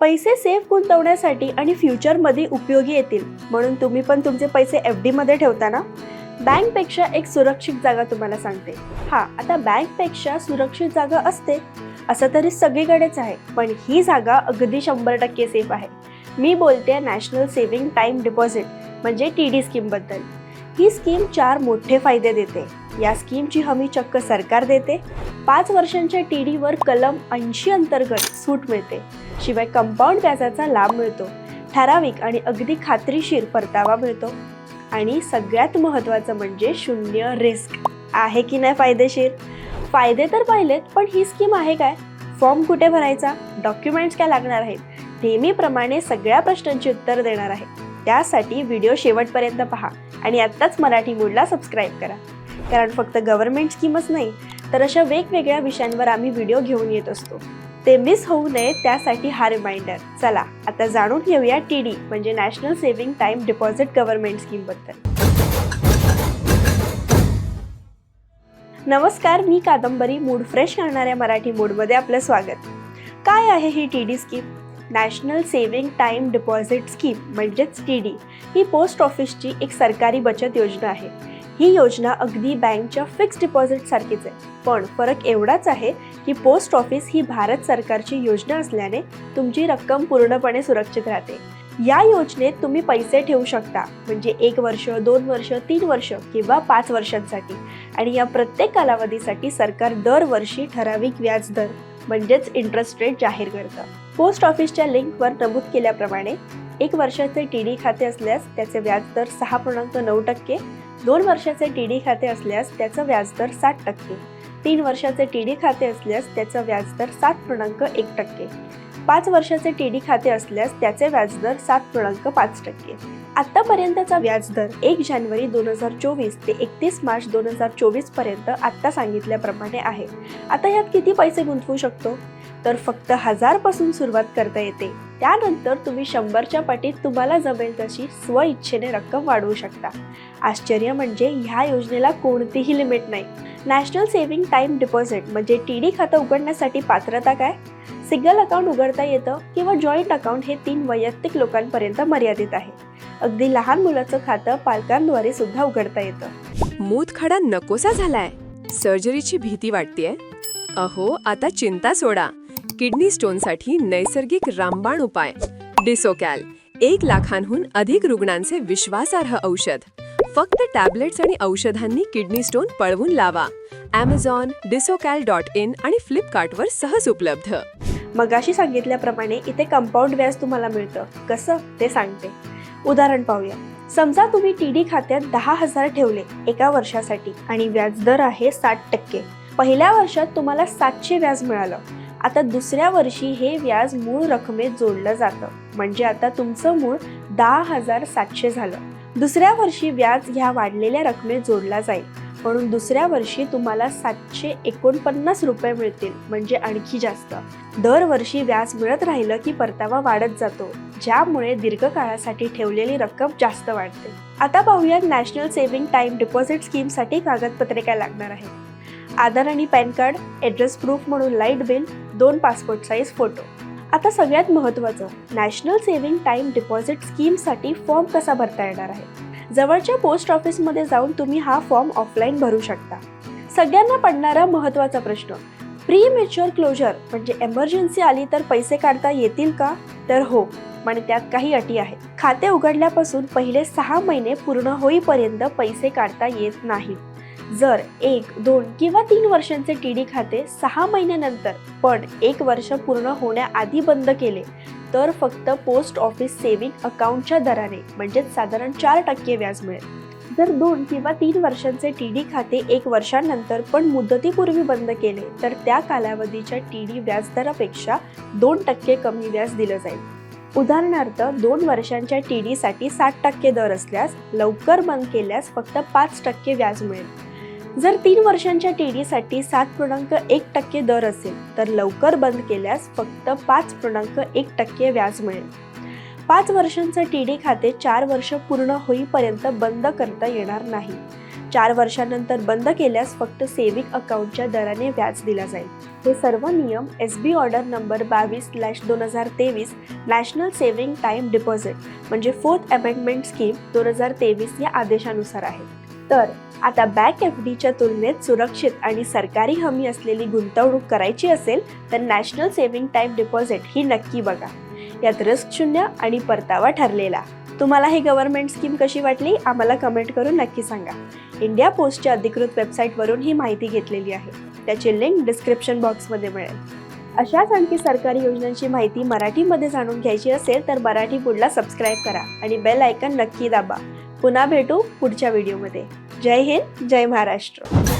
पैसे सेफ गुंतवण्यासाठी आणि फ्युचरमध्ये उपयोगी येतील. म्हणून तुम्ही पण तुमचे पैसे एफ डीमध्ये ठेवता ना? बँकपेक्षा एक सुरक्षित जागा तुम्हाला सांगते. हा आता बँकपेक्षा सुरक्षित जागा असते असं तरी सगळीकडेच आहे. पण ही जागा अगदी शंभर टक्के सेफ आहे. मी बोलते नॅशनल सेव्हिंग टाईम डिपॉझिट म्हणजे टी डी स्कीमबद्दल ही स्कीम चार मोठे फायदे देते. या स्कीमची हमी चक्क सरकार देते. पाच वर्षांच्या टी डीवर कलम ऐंशी अंतर्गत सूट मिळते. शिवाय कंपाऊंड व्याजाचा लाभ मिळतो. ठराविक आणि अगदी खात्रीशीर परतावा मिळतो. आणि सगळ्यात महत्त्वाचं म्हणजे शून्य रिस्क. आहे की नाही फायदेशीर? फायदे तर पाहिलेत पण ही स्कीम आहे काय? फॉर्म कुठे भरायचा? डॉक्युमेंट्स काय लागणार आहेत? नेहमीप्रमाणे सगळ्या प्रश्नांची उत्तर देणार आहे. त्यासाठी व्हिडिओ शेवटपर्यंत पहा आणि आत्ताच मराठी मूडला सबस्क्राईब करा. कारण फक्त गव्हर्नमेंट स्कीमच नाही तर अशा वेगवेगळ्या विषयांवर आम्ही व्हिडिओ घेऊन येत असतो. ते मिस होऊ नये त्यासाठी हा रिमाइंडर चला आता जाणून घेऊया टी डी म्हणजे national saving time deposit government स्कीमबद्दल नमस्कार मी कादंबरी मूड फ्रेश करणाऱ्या मराठी मूडमध्ये आपलं स्वागत. काय आहे ही T D scheme national saving time deposit scheme म्हणजेच टी डी ही पोस्ट ऑफिसची एक सरकारी बचत योजना आहे. ही योजना अगदी बँकच्या फिक्स्ड डिपॉझिट सारखीच आहे. पण फरक एवढाच आहे की पोस्ट ऑफिस ही भारत सरकारची योजना असल्याने तुमची रक्कम पूर्णपणे सुरक्षित राहते. या योजनेत तुम्ही पैसे ठेवू शकता म्हणजे एक वर्ष दोन वर्ष तीन वर्ष किंवा पाच वर्षांसाठी. आणि या प्रत्येक कालावधीसाठी सरकार दरवर्षी ठराविक व्याज दर म्हणजेच इंटरेस्ट रेट जाहीर करतं. पोस्ट ऑफिसच्या लिंकवर नमूद केल्याप्रमाणे एक वर्षाचे टी डी खाते असल्यास त्याचे व्याजदर सहा पूर्णांक नऊ टक्के दोन वर्षाचे टी डी खाते असल्यास त्याचं व्याजदर सात टक्के तीन वर्षाचे टी डी खाते असल्यास त्याचं व्याजदर सात पूर्णांक एक टक्के पाच वर्षाचे टी डी खाते असल्यास त्याचे व्याजदर सात पूर्णांक पाच टक्के. आत्तापर्यंतचा व्याजदर एक जानेवारी दोन हजार चोवीस ते एकतीस मार्च दोन हजार चोवीसपर्यंत आत्ता सांगितल्याप्रमाणे आहे. आता यात किती पैसे गुंतवू शकतो? तर फक्त हजारपासून सुरुवात करता येते. त्यानंतर तुम्ही शंभरच्या पाटीत तुम्हाला जमेल तशी स्वइच्छेने रक्कम वाढवू शकता. आश्चर्य म्हणजे ह्या योजनेला कोणतीही लिमिट नाही. नॅशनल सेव्हिंग टाईम डिपॉझिट म्हणजे टी डी खातं उघडण्यासाठी पात्रता काय? सिंगल अकाउंट उघडता येतं किंवा जॉईंट अकाउंट हे तीन वैयक्तिक लोकांपर्यंत मर्यादित आहे. अगदी लहान मुलाचं खातं पालकांद्वारे सुद्धा उघडता येतं. मूतखडा नकोसा झालाय. सर्जरीची भीती वाटतेय? अहो आता चिंता सोडा. किडनी स्टोनसाठी नैसर्गिक रामबाण उपाय. डिसोकॅल एक लाखांहून अधिक रुग्णांचे विश्वासार्ह औषध. फक्त टॅबलेट्स आणि औषधांनी किडनी स्टोन पळवून लावा. ॲमेझॉन डिसोकॅल डॉट इन आणि फ्लिपकार्टवर सहज उपलब्ध. मगाशी सांगितल्याप्रमाणे इथे कंपाऊंड व्याज तुम्हाला मिळतं. कसं? ते सांगते. उदाहरण पाहूया. समजा तुम्ही टी डी खात्यात दहा हजार ठेवले एका वर्षासाठी आणि व्याज दर आहे साठ टक्के. पहिल्या वर्षात तुम्हाला सातशे व्याज मिळालं. आता दुसऱ्या वर्षी हे व्याज मूळ रकमेत जोडलं जातं. म्हणजे आता तुमचं मूळ दहा हजार सातशे झालं. दुसऱ्या वर्षी व्याज ह्या वाढलेल्या रकमेत जोडला जाईल. म्हणून दुसऱ्या वर्षी तुम्हाला सातशे एकोणपन्नास रुपये मिळतील. म्हणजे आणखी जास्त. दरवर्षी व्याज मिळत राहिलं की परतावा वाढत जातो. ज्यामुळे दीर्घकाळासाठी ठेवलेली रक्कम जास्त वाढते. आता पाहूया नॅशनल सेव्हिंग टाईम डिपॉझिट स्कीमसाठी कागदपत्रे काय लागणार आहेत? आधार आणि पॅन कार्ड ॲड्रेस प्रूफ म्हणून लाइट बिल दोन पासपोर्ट साईज फोटो आता सगळ्यात महत्त्वाचं नॅशनल सेव्हिंग टाईम डिपॉझिट स्कीमसाठी फॉर्म कसा भरता येणार आहे? जवळच्या पोस्ट ऑफिसमध्ये जाऊन तुम्ही हा फॉर्म ऑफलाईन भरू शकता. सगळ्यांना पडणारा महत्त्वाचा प्रश्न प्री मेच्युअर क्लोजर म्हणजे एमर्जन्सी आली तर पैसे काढता येतील का? तर हो पण त्यात काही अटी आहेत. खाते उघडल्यापासून पहिले सहा महिने पूर्ण होईपर्यंत पैसे काढता येत नाहीत. जर एक दोन किंवा तीन वर्षांचे टी डी खाते सहा महिन्यानंतर पण एक वर्ष पूर्ण होण्याआधी बंद केले तर फक्त पोस्ट ऑफिस सेव्हिंग अकाउंटच्या दराने म्हणजेच साधारण चार टक्के व्याज मिळेल. जर दोन किंवा तीन वर्षांचे टी डी खाते एक वर्षानंतर पण मुदतीपूर्वी बंद केले तर त्या कालावधीच्या टी डी व्याजदरापेक्षा दोन टक्के कमी व्याज दिलं जाईल. उदाहरणार्थ दोन वर्षांच्या टी डीसाठी साठ टक्के दर असल्यास लवकर बंद केल्यास फक्त पाच टक्के व्याज मिळेल. जर तीन वर्षांच्या टी डीसाठी सात पूर्णांक एक टक्के दर असेल तर लवकर बंद केल्यास फक्त पाच पूर्णांक एक टक्के व्याज मिळेल. पाच वर्षांचं टी डी खाते चार वर्ष पूर्ण होईपर्यंत बंद करता येणार नाही. चार वर्षानंतर बंद केल्यास फक्त सेव्हिंग अकाउंटच्या दराने व्याज दिला जाईल. हे सर्व नियम एस बी ऑर्डर नंबर बावीस स्लॅश दोन हजार तेवीस नॅशनल सेव्हिंग टाईम डिपॉझिट म्हणजे फोर्थ अमेंडमेंट स्कीम दोन हजार तेवीस या आदेशानुसार आहेत तर आता बँक एफ डीच्या तुलनेत सुरक्षित आणि सरकारी हमी असलेली गुंतवणूक करायची असेल तर नॅशनल सेव्हिंग टाईम डिपॉझिट ही नक्की बघा. यात रिस्क शून्य आणि परतावा ठरलेला. तुम्हाला ही गव्हर्नमेंट स्कीम कशी वाटली आम्हाला कमेंट करून नक्की सांगा. इंडिया पोस्टच्या अधिकृत वेबसाईटवरून ही माहिती घेतलेली आहे. त्याची लिंक डिस्क्रिप्शन बॉक्समध्ये मिळेल. अशाच आणखी सरकारी योजनांची माहिती मराठीमध्ये जाणून घ्यायची असेल तर मराठी फूडला सबस्क्राईब करा आणि बेल आयकन नक्की दाबा. पुन्हा भेटू पुढच्या व्हिडिओमध्ये. जय हिंद जय महाराष्ट्र.